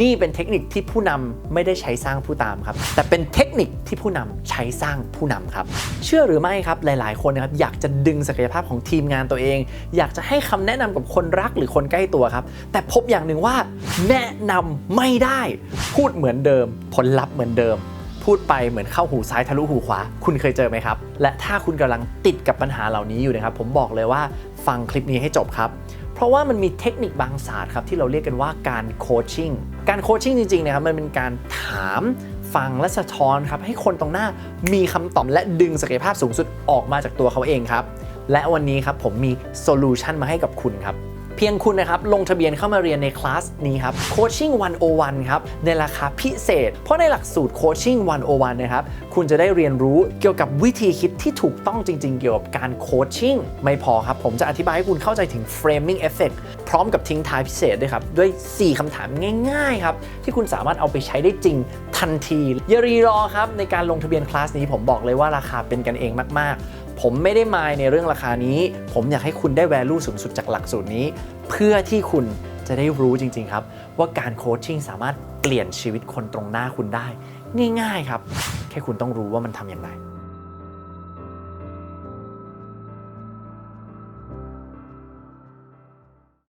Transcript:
นี่เป็นเทคนิคที่ผู้นำไม่ได้ใช้สร้างผู้ตามครับ แต่เป็นเทคนิคที่ผู้นำใช้สร้างผู้นำครับ เชื่อหรือไม่ครับหลาย ๆ คนนะครับอยากจะดึงศักยภาพของทีมงานตัวเอง อยากจะให้คำแนะนำกับคนรักหรือคนใกล้ตัวครับ แต่พบอย่างหนึ่งว่าแนะนำไม่ได้ พูดเหมือนเดิม ผลลัพธ์เหมือนเดิม พูดไปเหมือนเข้าหูซ้ายทะลุหูขวา คุณเคยเจอไหมครับ และถ้าคุณกำลังติดกับปัญหาเหล่านี้อยู่นะครับ ผมบอกเลยว่าฟังคลิปนี้ให้จบครับ เพราะว่ามันมีเทคนิคบางศาสตร์ครับที่เราเรียกกันว่าการโคชชิ่งการโคชชิ่งจริงๆนะครับมันเป็นการถามฟังและสะท้อนครับให้คนตรงหน้ามีคำตอบและดึงศักยภาพสูงสุดออกมาจากตัวเขาเองครับ และวันนี้ครับผมมีโซลูชันมาให้กับคุณครับ เพียงคุณนะครับลงทะเบียนเข้ามาเรียนในคลาสนี้ครับ Coaching 101 ครับ ในราคาพิเศษ เพราะในหลักสูตร Coaching 101 นะครับ คุณจะได้เรียนรู้เกี่ยวกับวิธีคิดที่ถูกต้องจริง ๆ เกี่ยวกับการโคชชิ่งไม่พอครับ ผมจะอธิบายให้คุณเข้าใจถึง framing effect พร้อมกับทิ้งท้ายพิเศษด้วยครับ ด้วย 4คำถามง่าย ๆ ครับ ที่คุณสามารถเอาไปใช้ได้จริงทันทีอย่ารีรอครับในการลงทะเบียนคลาสนี้ผมบอกเลยว่าราคาเป็นกันเองมาก ๆ ผมไม่ได้มายในเรื่องราคานี้ ผมอยากให้คุณได้ value สูงสุดจากหลักสูตรนี้ เพื่อที่คุณจะได้รู้จริง ๆ ครับ ว่าการโคชชิ่งสามารถเปลี่ยนชีวิตคนตรงหน้าคุณได้ ง่าย ๆ ครับ แค่คุณต้องรู้ว่ามันทำอย่างไร